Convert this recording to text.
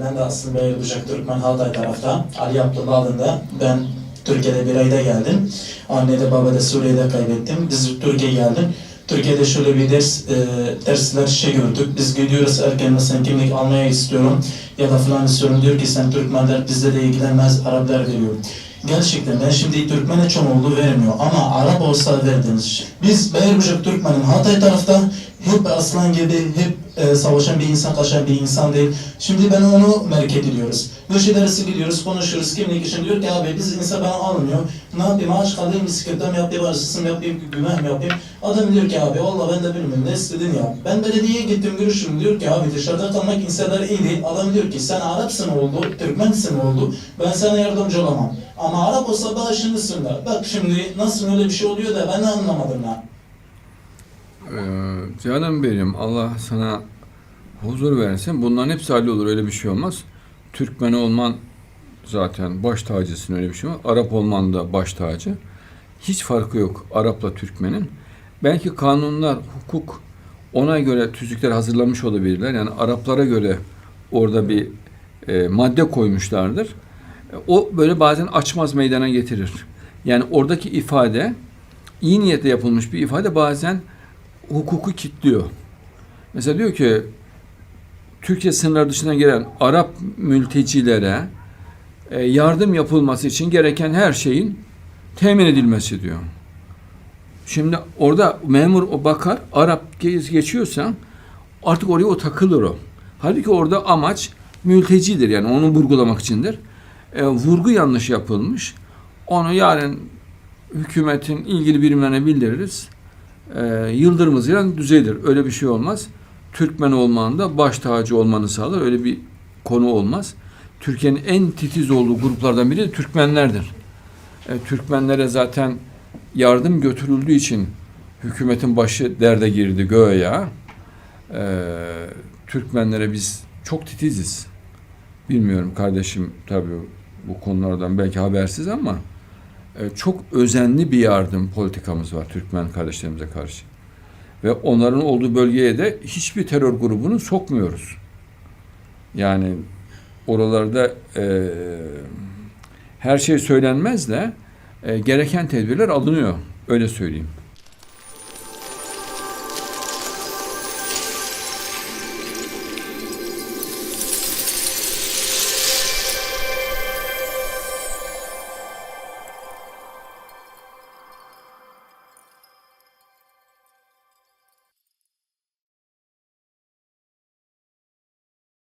Ben de aslında Beylikdüzü Türkmen Hatay tarafta. Ali Abdullah adında. Ben Türkiye'de bir ayda geldim. Anne de baba da Suriye'de kaybettim. Biz Türkiye'ye geldim. Türkiye'de şöyle bir ders, e, dersler şey gördük. Biz gidiyoruz erken mesela kimlik almaya istiyorum ya da falan istiyorum. Diyor ki sen Türkmenler bizde de ilgilenmez Araplar veriyor. Gerçekten ben şimdi Türkmen'e oldu vermiyor ama Arap olsa verdiniz. Biz Beylikdüzü Türkmen'in Hatay tarafta hep aslan gibi hep e, savaşan bir insan, kaçan bir insan değil. Şimdi ben onu merak ediyoruz. Göç dersi gidiyoruz, konuşuyoruz. Kimlik için diyor ki abi biz insan bana almıyor. Ne yapayım aç kalayım, bisikletten mi yapayım, arasısını mı yapayım, günah mı yapayım? Adam diyor ki abi valla ben de bilmiyorum ne istedin ya. Ben belediyeye gittim görüştüm diyor ki abi dışarıda kalmak insanlar iyi değil. Adam diyor ki sen Arapsın oldu, Türkmensin oldu. Ben sana yardımcı olamam. Ama Arap olsa başındasın da. Bak şimdi nasıl öyle bir şey oluyor da ben anlamadım ha. Ee, canım benim Allah sana huzur versin. Bunların hepsi hallolur öyle bir şey olmaz. Türkmen olman zaten baş tacısın öyle bir şey var. Arap olman da baş tacı. Hiç farkı yok Arap'la Türkmen'in. Belki kanunlar, hukuk ona göre tüzükler hazırlamış olabilirler. Yani Araplara göre orada bir e, madde koymuşlardır. E, O böyle bazen açmaz meydana getirir. Yani oradaki ifade iyi niyetle yapılmış bir ifade bazen hukuku kilitliyor. Mesela diyor ki Türkiye sınırları dışına gelen Arap mültecilere e, yardım yapılması için gereken her şeyin temin edilmesi diyor. Şimdi orada memur o bakar, Arap ge- geçiyorsa artık oraya o takılır o. Halbuki orada amaç mültecidir yani onu vurgulamak içindir. E, vurgu yanlış yapılmış. Onu yarın hükümetin ilgili birimlerine bildiririz. E, yıldırım hızıyla düzelir. Öyle bir şey olmaz. Türkmen olmanın da baş tacı olmanı sağlar. Öyle bir konu olmaz. Türkiye'nin en titiz olduğu gruplardan biri de Türkmenlerdir. E, Türkmenlere zaten yardım götürüldüğü için hükümetin başı derde girdi göğe. E, Türkmenlere biz çok titiziz. Bilmiyorum kardeşim tabii bu konulardan belki habersiz ama çok özenli bir yardım politikamız var Türkmen kardeşlerimize karşı. Ve onların olduğu bölgeye de hiçbir terör grubunu sokmuyoruz. Yani oralarda e, her şey söylenmez de e, gereken tedbirler alınıyor. Öyle söyleyeyim.